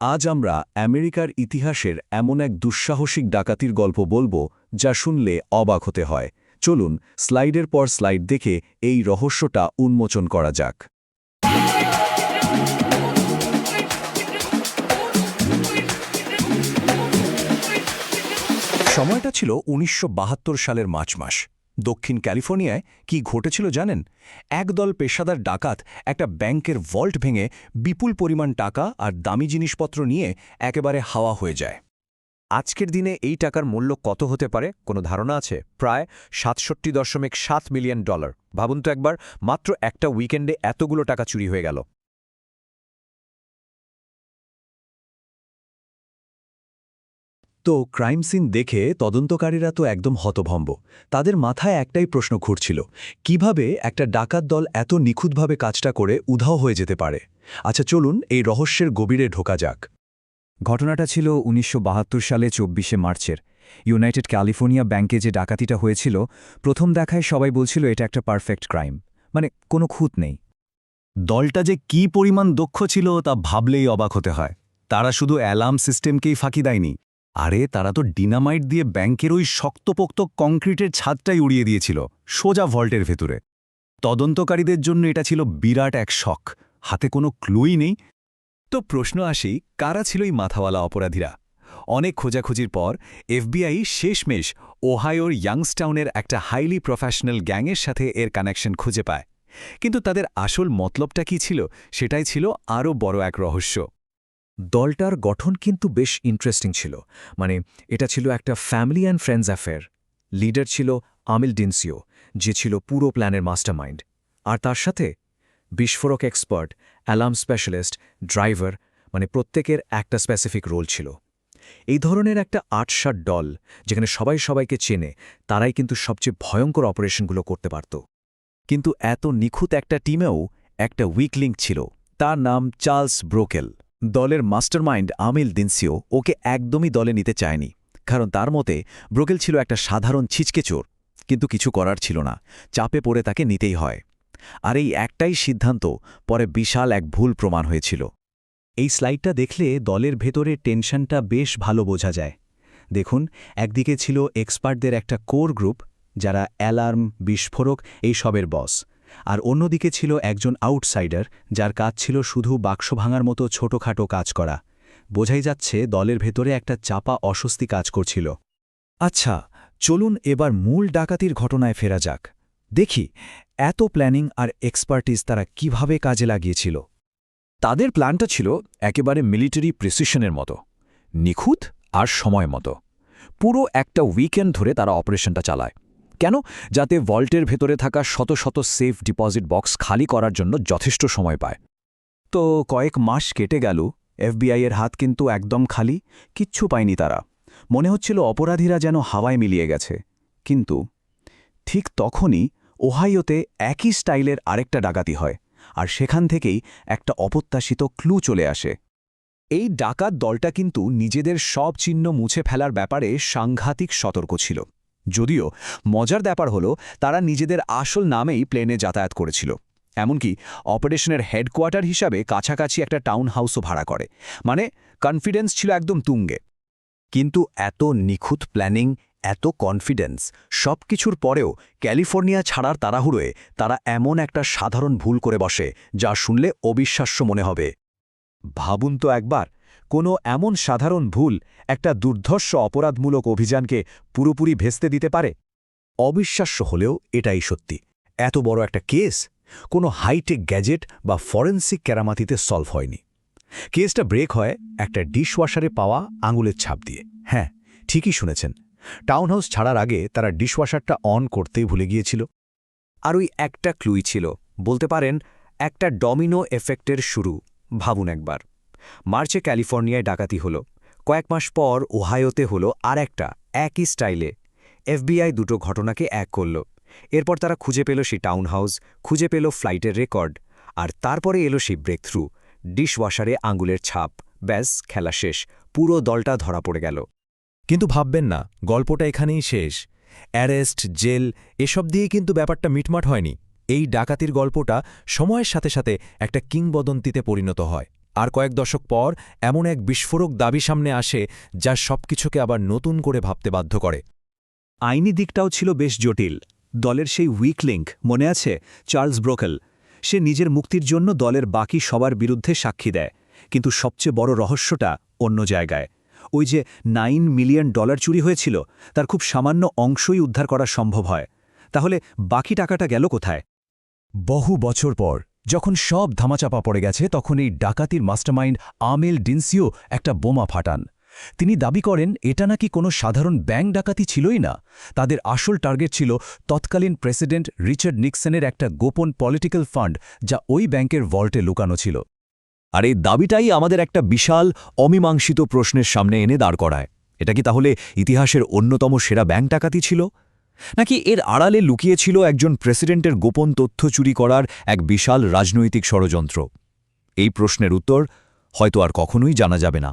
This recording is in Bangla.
আজ আমরা আমেরিকার ইতিহাসের এমন এক দুঃসাহসিক ডাকাতির গল্প বলব যা শুনলে অবাক হতে হয়। চলুন, স্লাইডের পর স্লাইড দেখে এই রহস্যটা উন্মোচন করা যাক। সময়টা ছিল উনিশশো বাহাত্তর সালের মার্চ মাস। দক্ষিণ ক্যালিফোর্নিয়ায় কি ঘটেছিল জানেন? একদল পেশাদার ডাকাত একটা ব্যাংকের ভল্ট ভেঙে বিপুল পরিমাণ টাকা আর দামি জিনিসপত্র নিয়ে একেবারে হাওয়া হয়ে যায়। আজকের দিনে এই টাকার মূল্য কত হতে পারে কোনো ধারণা আছে? প্রায় সাতষট্টি দশমিক সাত মিলিয়ন ডলার। ভাবুন তো একবার, মাত্র একটা উইকেন্ডে এতগুলো টাকা চুরি হয়ে গেল। তো ক্রাইম সিন দেখে তদন্তকারীরা তো একদম হতভম্ব। তাদের মাথায় একটাই প্রশ্ন ঘুরছিল, কীভাবে একটা ডাকাত দল এত নিখুঁতভাবে কাজটা করে উধাও হয়ে যেতে পারে? আচ্ছা চলুন এই রহস্যের গভীরে ঢোকা যাক। ঘটনাটা ছিল উনিশশো বাহাত্তর সালে চব্বিশে মার্চের। ইউনাইটেড ক্যালিফোর্নিয়া ব্যাংকে যে ডাকাতিটা হয়েছিল, প্রথম দেখায় সবাই বলছিল এটা একটা পারফেক্ট ক্রাইম। মানে কোনো খুঁত নেই। দলটা যে কি পরিমাণ দক্ষ ছিল তা ভাবলেই অবাক হতে হয়। তারা শুধু অ্যালার্ম সিস্টেমকেই ফাঁকি দেয়নি আরে, তারা তো ডিনামাইট দিয়ে ব্যাংকের ওই শক্তপোক্ত কংক্রিটের ছাদটাই উড়িয়ে দিয়েছিল, সোজা ভল্টের ভেতরে। তদন্তকারীদের জন্য এটা ছিল বিরাট এক শখ, হাতে কোনো ক্লুই নেই। তো প্রশ্ন আসি কারা ছিল এই মাথাওয়ালা অপরাধীরা? অনেক খোঁজাখুঁজির পর, এফবিআই শেষমেশ ওহায়োর ইয়াংস্টাউনের একটা হাইলি প্রফেশনাল গ্যাংয়ের সাথে এর কানেকশন খুঁজে পায়। কিন্তু তাদের আসল মতলবটা কি ছিল, সেটাই ছিল আরও বড় এক রহস্য। দলটার গঠন কিন্তু বেশ ইন্টারেস্টিং ছিল। মানে এটা ছিল একটা family and friends affair leader ছিল আমিল ডিনসিও যে ছিল পুরো প্ল্যানের মাস্টারমাইন্ড আর তার সাথে বিস্ফোরক এক্সপার্ট অ্যালার্ম স্পেশালিস্ট ড্রাইভার মানে প্রত্যেকের একটা স্পেসিফিক রোল ছিল। এই ধরনের একটা আটসাট দল, যেখানে সবাই সবাইকে চেনে, তারাই কিন্তু সবচেয়ে ভয়ঙ্কর অপারেশনগুলো করতে পারত। কিন্তু এত নিখুঁত একটা টিমেও একটা উইক লিঙ্ক ছিল। তার নাম চার্লস ব্রোকেল দলের মাস্টারমাইন্ড আমিল দিনসিও ওকে একদমই দলে নিতে চায়নি, কারণ তার মতে ব্রোকেল ছিল একটা সাধারণ ছিচকে চোর, কিন্তু কিছু করার ছিল না, চাপে পড়ে তাকে নিতেই হয়। আর এই একটাই সিদ্ধান্ত পরে বিশাল এক ভুল প্রমাণ হয়েছিল। এই স্লাইডটা দেখলে দলের ভেতরে টেনশনটা বেশ ভালো বোঝা যায়। দেখুন, একদিকে ছিল এক্সপার্টদের একটা কোর গ্রুপ, যারা অ্যালার্ম, বিস্ফোরক, এই সবের বস। আর অন্যদিকে ছিল একজন আউটসাইডার, যার কাজ ছিল শুধু বাক্স ভাঙার মতো ছোটখাটো কাজ করা। বোঝাই যাচ্ছে দলের ভেতরে একটা চাপা অস্বস্তি কাজ করছিল। আচ্ছা চলুন এবার মূল ডাকাতির ঘটনায় ফেরা যাক। দেখি, এত প্ল্যানিং আর এক্সপার্টিস তারা কীভাবে কাজে লাগিয়েছিল। তাদের প্ল্যানটা ছিল একেবারে মিলিটারি প্রিসিশনের মতো। নিখুঁত আর সময় মতো। পুরো একটা উইকেন্ড ধরে তারা অপারেশনটা চালায়। কেন? যাতে ভল্টের ভেতরে থাকা শত শত সেফ ডিপোজিট বক্স খালি করার জন্য যথেষ্ট সময় পায়। তো কয়েক মাস কেটে গেল এফবিআইয়ের হাত কিন্তু একদম খালি, কিচ্ছু পায়নি তারা। মনে হচ্ছিল অপরাধীরা যেন হাওয়ায় মিলিয়ে গেছে। কিন্তু ঠিক তখনই ওহাইওতে একই স্টাইলের আরেকটা ডাকাতি হয়, আর সেখান থেকেই একটা অপ্রত্যাশিত ক্লু চলে আসে। এই ডাকাত দলটা কিন্তু নিজেদের সব চিহ্ন মুছে ফেলার ব্যাপারে সাংঘাতিক সতর্ক ছিল। যদিও মজার ব্যাপার হলো, তারা নিজেদের আসল নামেই প্লেনে যাতায়াত করেছিল। এমনকি অপারেশনের হেডকোয়ার্টার হিসাবে কাছাকাছি একটা টাউন হাউসও ভাড়া করে। মানে কনফিডেন্স ছিল একদম তুঙ্গে। কিন্তু এত নিখুঁত প্ল্যানিং, এত কনফিডেন্স সব কিছুর পরেও ক্যালিফোর্নিয়া ছাড়ার তাড়াহুড়োয় তারা এমন একটা সাধারণ ভুল করে বসে, যা শুনলে অবিশ্বাস্য মনে হবে। ভাবুন তো একবার কোনো এমন সাধারণ ভুল একটা দুর্ধর্ষ অপরাধমূলক অভিযানকে পুরোপুরি ভেস্তে দিতে পারে? অবিশ্বাস্য হলেও এটাই সত্যি। এত বড় একটা কেস? কোনো হাইটেক গ্যাজেট বা ফরেন্সিক কেরামাতিতে সলভ হয়নি। কেসটা ব্রেক হয় একটা ডিশওয়াশারে পাওয়া আঙুলের ছাপ দিয়ে। হ্যাঁ ঠিকই শুনেছেন। টাউনহাউস ছাড়ার আগে তারা ডিশওয়াশারটা অন করতেই ভুলে গিয়েছিল। আর ওই একটা ক্লুই ছিল। বলতে পারেন, একটা ডমিনো এফেক্টের শুরু। ভাবুন একবার। মার্চে ক্যালিফোর্নিয়ায় ডাকাতি হলো। কয়েক মাস পর ওহায়োতে হলো আর একটা, একই স্টাইলে। এফবিআই দুটো ঘটনাকে এক করল। এরপর তারা খুঁজে পেল সেই টাউন হাউস, খুঁজে পেল ফ্লাইটের রেকর্ড, আর তারপরে এলো সেই ব্রেক থ্রু ডিশওয়াশারে আঙুলের ছাপ, ব্যাস, খেলা শেষ, পুরো দলটা ধরা পড়ে গেল। কিন্তু ভাববেন না, গল্পটা এখানেই শেষ। অ্যারেস্ট, জেল, এসব দিয়ে কিন্তু ব্যাপারটা মিটমাট হয়নি। এই ডাকাতির গল্পটা সময়ের সাথে সাথে একটা কিংবদন্তিতে পরিণত হয়। আর কয়েক দশক পর এমন এক বিস্ফোরক দাবি সামনে আসে যা সবকিছুকে আবার নতুন করে ভাবতে বাধ্য করে। আইনি দিকটাও ছিল বেশ জটিল। দলের সেই উইক লিঙ্ক মনে আছে? চার্লস ব্রোকেল। সে নিজের মুক্তির জন্য দলের বাকি সবার বিরুদ্ধে সাক্ষী দেয়। কিন্তু সবচেয়ে বড় রহস্যটা অন্য জায়গায়। ওই যে নাইন মিলিয়ন ডলার চুরি হয়েছিল তার খুব সামান্য অংশই উদ্ধার করা সম্ভব হয়। তাহলে বাকি টাকাটা গেল কোথায়? বহু বছর পর যখন সব ধামাচাপা পড়ে গেছে, তখন এই ডাকাতির মাস্টারমাইন্ড আমেল ডিনসিও একটা বোমা ফাটান। তিনি দাবি করেন, এটা নাকি কোনো সাধারণ ব্যাংক ডাকাতি ছিলই না? তাদের আসল টার্গেট ছিল তৎকালীন প্রেসিডেন্ট রিচার্ড নিক্সনের একটা গোপন পলিটিক্যাল ফান্ড, যা ওই ব্যাংকের ভল্টে লুকানো ছিল। আর এই দাবিটাই আমাদের একটা বিশাল, অমীমাংসিত প্রশ্নের সামনে এনে দাঁড় করায়। এটা কি তাহলে ইতিহাসের অন্যতম সেরা ব্যাংক ডাকাতি ছিল? নাকি এর আড়ালে লুকিয়েছিল একজন প্রেসিডেন্টের গোপন তথ্য চুরি করার এক বিশাল রাজনৈতিক ষড়যন্ত্র? এই প্রশ্নের উত্তর হয়তো আর কখনোই জানা যাবে না।